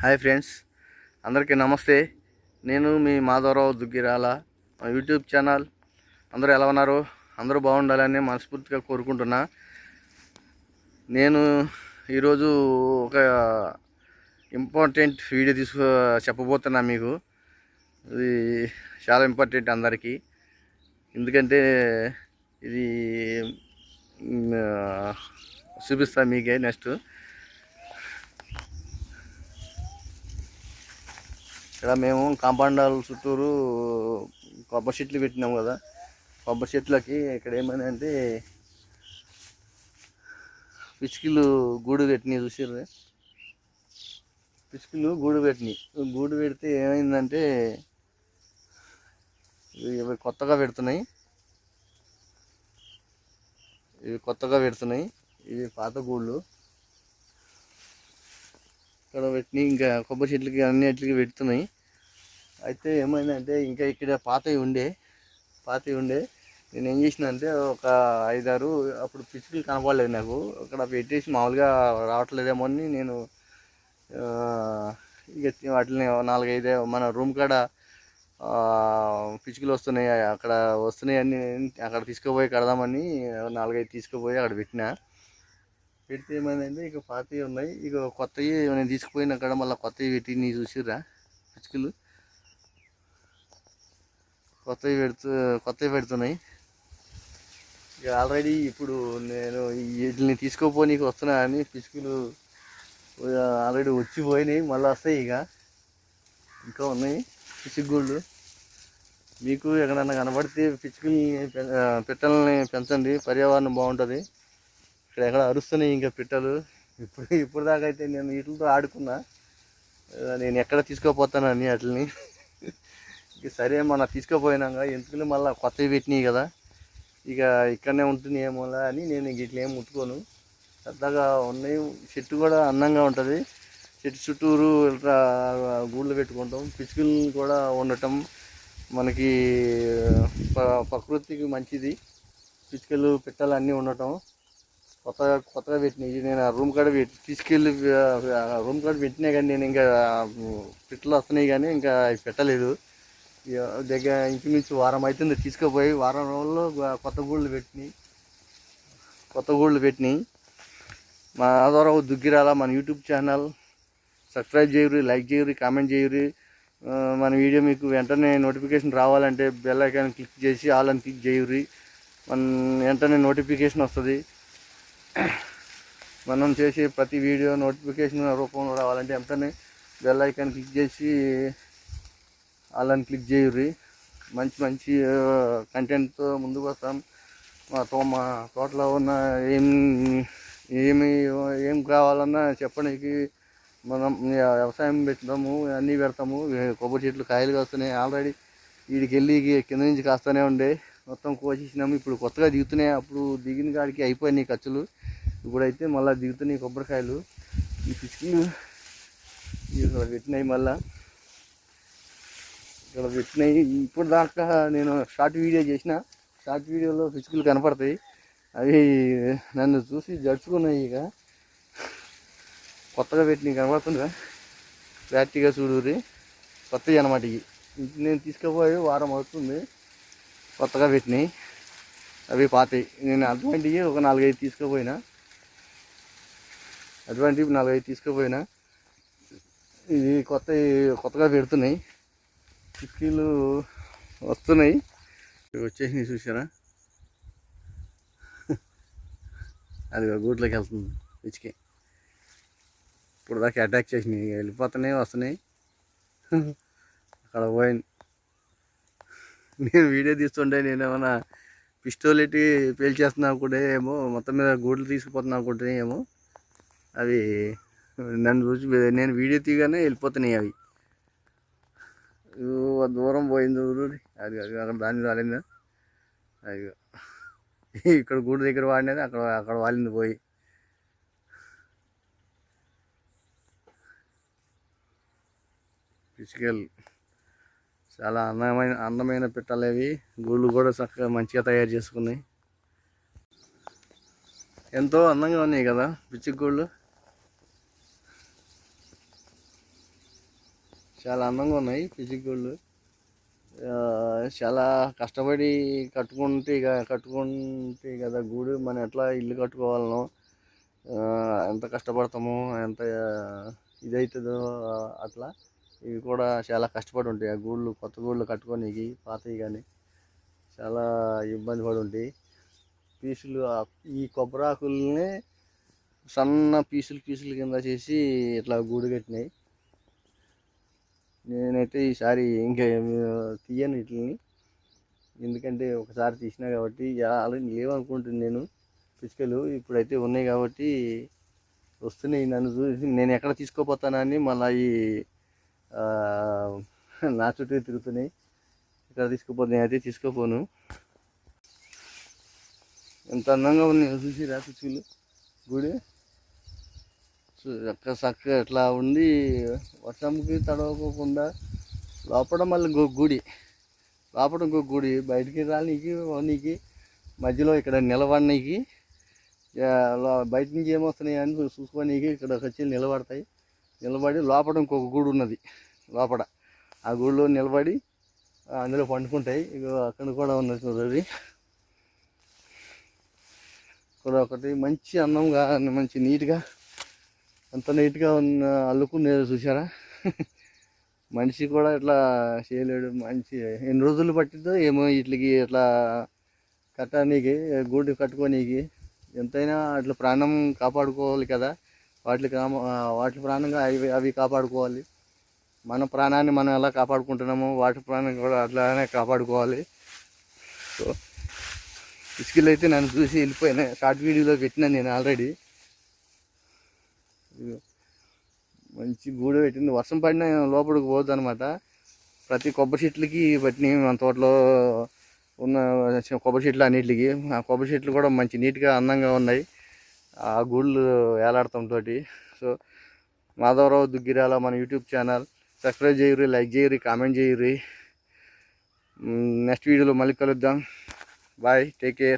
Hi friends అందరికీ నమస్తే. నేను మీ మాధవరావు దుగ్గిరాల మా యూట్యూబ్ ఛానల్. అందరూ ఎలా ఉన్నారు? అందరూ బాగుండాలని మనస్ఫూర్తిగా కోరుకుంటున్నా. నేను ఈరోజు ఒక ఇంపార్టెంట్ వీడియో తీసుకు చెప్పబోతున్నా మీకు. ఇది చాలా ఇంపార్టెంట్ అందరికీ. ఎందుకంటే ఇది చూపిస్తాను చూపిస్తా మీకే నెక్స్ట్. ఇక్కడ మేము కాంపౌండ్ వాళ్ళ చుట్టూరు కొబ్బరి చెట్లు పెట్టినాం కదా. కొబ్బరి చెట్లకి ఇక్కడ ఏమైందంటే పిచ్చుకలు గూడు పెట్టినాయి చూసారు పిచ్చుకలు గూడు పెట్టినాయి. గూడు పెడితే ఏమైందంటే ఇవి కొత్తగా పెడుతున్నాయి. ఇవి కొత్తగా పెడుతున్నాయి. ఇవి పాత గూళ్ళు. ఇక్కడ పెట్టినాయి. ఇంకా కొబ్బరి చెట్లకి అన్నిటికి పెడుతున్నాయి. అయితే ఏమైందంటే ఇంకా ఇక్కడ పాతవి ఉండే పాతవి ఉండే. నేను ఏం చేసిన అంటే ఒక ఐదారు అప్పుడు పిచ్చుకలు కనపడలేదు నాకు. అక్కడ పెట్టేసి మామూలుగా రావట్లేదేమో అని నేను ఇక వాటిని నాలుగైదే మన రూమ్ కాడ పిచ్చుకలు వస్తున్నాయి అక్కడ వస్తున్నాయి అని అక్కడ తీసుకుపోయి కడదామని నాలుగైదు తీసుకుపోయి అక్కడ పెట్టిన. పెడితే ఏమైందంటే ఇక పాతవి ఉన్నాయి. ఇక కొత్తవి నేను తీసుకుపోయిన అక్కడ మళ్ళీ కొత్తవి పెట్టి నీ చూసిర్రా పిచ్చుకలు. కొత్తవి పెడుతూ కొత్తవి పెడుతున్నాయి. ఇక ఆల్రెడీ ఇప్పుడు నేను వీటిని తీసుకోపోనీకి వస్తున్నా అని పిచ్చుకలు ఆల్రెడీ వచ్చిపోయినాయి మళ్ళీ వస్తాయి ఇక. ఇంకా ఉన్నాయి పిచ్చుగూళ్ళు మీకు ఎక్కడన్నా కనబడితే పిచ్చుకల్ని పె- పిట్టల్ని పెంచండి పర్యావరణం బాగుంటుంది. ఇక్కడ ఎక్కడ అరుస్తున్నాయి ఇంకా పిట్టలు. ఇప్పుడు ఇప్పుడు దాకా అయితే నేను వీటితో ఆడుకున్నా. నేను ఎక్కడ తీసుకోపోతానని వాటిని సరే మన తీసుకుపోయినాక ఎందుకులే మళ్ళీ కొత్తవి పెట్టినాయి కదా. ఇక ఇక్కడనే ఉంటుంది ఏమో అని నేను ఇట్లా ఏం ముట్టుకోను. పెద్దగా ఉన్నాయి. చెట్టు కూడా అందంగా ఉంటుంది. చెట్టు చుట్టూరు ఇట్లా గూళ్ళు పెట్టుకుంటాం. పిచ్చుకలు కూడా ఉండటం మనకి ప- ప్రకృతికి మంచిది. పిచ్చుకలు పిట్టలు అన్నీ ఉండటం కొత్తగా కొత్తగా పెట్టినాయి. నేను ఆ రూమ్ కాడ పెట్టి తీసుకెళ్ళి ఆ రూమ్ కాడ పెట్టినా కానీ నేను ఇంకా పిట్టలు వస్తున్నాయి కానీ ఇంకా అవి పెట్టలేదు. దగ్గర ఇంచుమించు వారం అవుతుంది తీసుకుపోయి వారం రోజుల్లో కొత్త గూళ్ళు పెట్టినాయి. కొత్త గూళ్ళు పెట్టినాయి. మా ఆధారావు దుగ్గిరాల మన యూట్యూబ్ ఛానల్. సబ్స్క్రైబ్ చేయరు లైక్ చేయరు కామెంట్ చేయరు. మన వీడియో మీకు వెంటనే నోటిఫికేషన్ రావాలంటే బెల్ ఐకాన్ క్లిక్ చేసి ఆల్ అని క్లిక్ చేయరు. మన వెంటనే నోటిఫికేషన్ వస్తుంది. మనం చేసే ప్రతి వీడియో నోటిఫికేషన్ రూపంలో రావాలంటే వెంటనే బెల్ ఐకాన్ క్లిక్ చేసి అలాని క్లిక్ చేయరు మంచి మంచి కంటెంట్తో ముందుకు వస్తాం మా తో మా తోటలో ఉన్న ఏం ఏమి ఏం కావాలన్నా చెప్పడానికి మనం వ్యవసాయం పెట్టినాము అన్నీ పెడతాము. కొబ్బరి చెట్లు కాయలు కాస్తున్నాయి ఆల్రెడీ వీడికి వెళ్ళి కింద నుంచి కాస్తూనే ఉండే. మొత్తం కోసేసినాము. ఇప్పుడు కొత్తగా దిగుతున్నాయి. అప్పుడు దిగిన కాడికి అయిపోయినాయి ఖర్చులు. ఇప్పుడైతే మళ్ళీ దిగుతున్నాయి కొబ్బరికాయలు. ఈ పిచ్చుకలు ఇక్కడ పెట్టినాయి మళ్ళీ. ఇక్కడ పెట్టినాయి. ఇప్పుడు దాకా నేను షార్ట్ వీడియో చేసిన. షార్ట్ వీడియోలో పిచ్చుకలు కనపడతాయి. అవి నన్ను చూసి జడుచుకున్నాయి ఇక. కొత్తగా పెట్టినవి కనపడుతుందిగా. క్లారిటీగా చూడురి కొత్తవి అనమాట ఇవి. నేను తీసుకుపోయి వారం అవుతుంది. కొత్తగా పెట్టినాయి అవి పాతాయి. నేను అటువంటివి ఒక నాలుగైదు తీసుకుపోయినా. అటువంటివి నాలుగైదు తీసుకుపోయినా. ఇది కొత్త కొత్తగా పెడుతున్నాయి. చిక్కీలు వస్తున్నాయి. ఇవి వచ్చేసినాయి చూసారా అది గూట్లోకి వెళ్తుంది పిచ్చికి. ఇప్పుడు దాకా అటాక్ చేసినాయి. వెళ్ళిపోతున్నాయి వస్తున్నాయి. అక్కడ పోయింది నేను వీడియో తీస్తుంటే నేను ఏమైనా పిస్టోల్ ఎట్టి పేల్చేస్తున్నా కూడా ఏమో మొత్తం మీద గూడ్లు తీసుకుపోతున్నా కూడా ఏమో అవి నన్ను చూసి నేను వీడియో తీయగానే వెళ్ళిపోతున్నాయి అవి. దూరం పోయింది చూడు అది అక్కడ దాని వాలింది అది ఇక్కడ గూడు దగ్గర వాడినది అక్కడ అక్కడ వాలింది పోయి. పిసికల్ చాలా అందమైన అందమైన పిట్టలు అవి. గూళ్ళు కూడా చక్కగా మంచిగా తయారు చేసుకున్నాయి. ఎంతో అందంగా ఉన్నాయి కదా పిచ్చి గూళ్ళు చాలా అందంగా ఉన్నాయి పిచ్చిగోళ్ళు చాలా కష్టపడి కట్టుకుంటే ఇక కట్టుకుంటే కదా గూడు. మనం ఎట్లా ఇల్లు కట్టుకోవాలనో ఎంత కష్టపడతామో ఎంత ఇదవుతుందో అట్లా ఇవి కూడా చాలా కష్టపడి ఉంటాయి. ఆ గూళ్ళు కొత్త గూళ్ళు కట్టుకోనికి పాతవి కానీ చాలా ఇబ్బంది పడి ఉంటాయి పీసులు ఈ కొబ్బరాకుల్ని సన్న పీసులు పీసులు కింద చేసి ఇట్లా గూడు కట్టినాయి. నేనైతే ఈసారి ఇంకా తీయను వీటిని ఎందుకంటే ఒకసారి తీసినా కాబట్టి ఆల్రెడీ లేవనుకుంటుంది నేను. పిచ్చుకలు ఇప్పుడైతే ఉన్నాయి కాబట్టి వస్తున్నాయి నన్ను చూసి నేను ఎక్కడ తీసుకోపోతానని మళ్ళీ ఈ నా చుట్టూ తిరుగుతున్నాయి. ఇక్కడ తీసుకుపోతే అయితే తీసుకోపోను. ఎంత అందంగా ఉన్నాయి చూసిరా పిచ్చుకలు. గుడి. చక్క చక్క ఇట్లా ఉండి వర్షంకి తడవకోకుండా లోపల మళ్ళీ ఇంకో గుడి లోపల ఇంకో గుడి బయటికి రానికి నీకు మధ్యలో ఇక్కడ నిలబడనీకి బయట నుంచి ఏమొస్తున్నాయి అని చూసుకోనీకి ఇక్కడ వచ్చి నిలబడతాయి. నిలబడి లోపల ఇంకొక గుడి ఉన్నది లోపల. ఆ గుడిలో నిలబడి అందులో పండుకుంటాయి. ఇక అక్కడ కూడా ఉన్నది చూడండి. ఇక్కడ ఒకటి మంచి అందంగా మంచి నీట్గా ఎంత నీట్గా ఉన్న అల్లుకునేది చూసారా మనిషి కూడా ఇట్లా చేయలేడు. మంచి ఎన్ని రోజులు పట్టిందో ఏమో వీటికి ఇట్లా కట్టడానికి గూడు కట్టుకోనీకి. ఎంతైనా అట్లా ప్రాణం కాపాడుకోవాలి కదా. వాటి కామ వాటి ప్రాణంగా అవి అవి కాపాడుకోవాలి. మన ప్రాణాన్ని మనం ఎలా కాపాడుకుంటున్నామో వాటి ప్రాణం కూడా అట్లానే కాపాడుకోవాలి. సో ఇసుకలు అయితే నన్ను చూసి వెళ్ళిపోయినా. షార్ట్ వీడియోలో పెట్టినా నేను ఆల్రెడీ. మంచి గూడు పెట్టింది. వర్షం పడిన లోపలికి పోద్ది అనమాట ప్రతి కొబ్బరి చెట్లకి పట్టినాయి మన తోటలో ఉన్న కొబ్బరి చెట్లు అన్నిటికి. ఆ కొబ్బరి చెట్లు కూడా మంచి నీట్గా అందంగా ఉన్నాయి. ఆ గూళ్ళు వేలాడటంతో సో మాధవరావు దుగ్గిరాల మన యూట్యూబ్ ఛానల్. సబ్స్క్రైబ్ చేయరు లైక్ చేయరు కామెంట్ చేయరు నెక్స్ట్ వీడియోలో మళ్ళీ కలుద్దాం. Bye take care.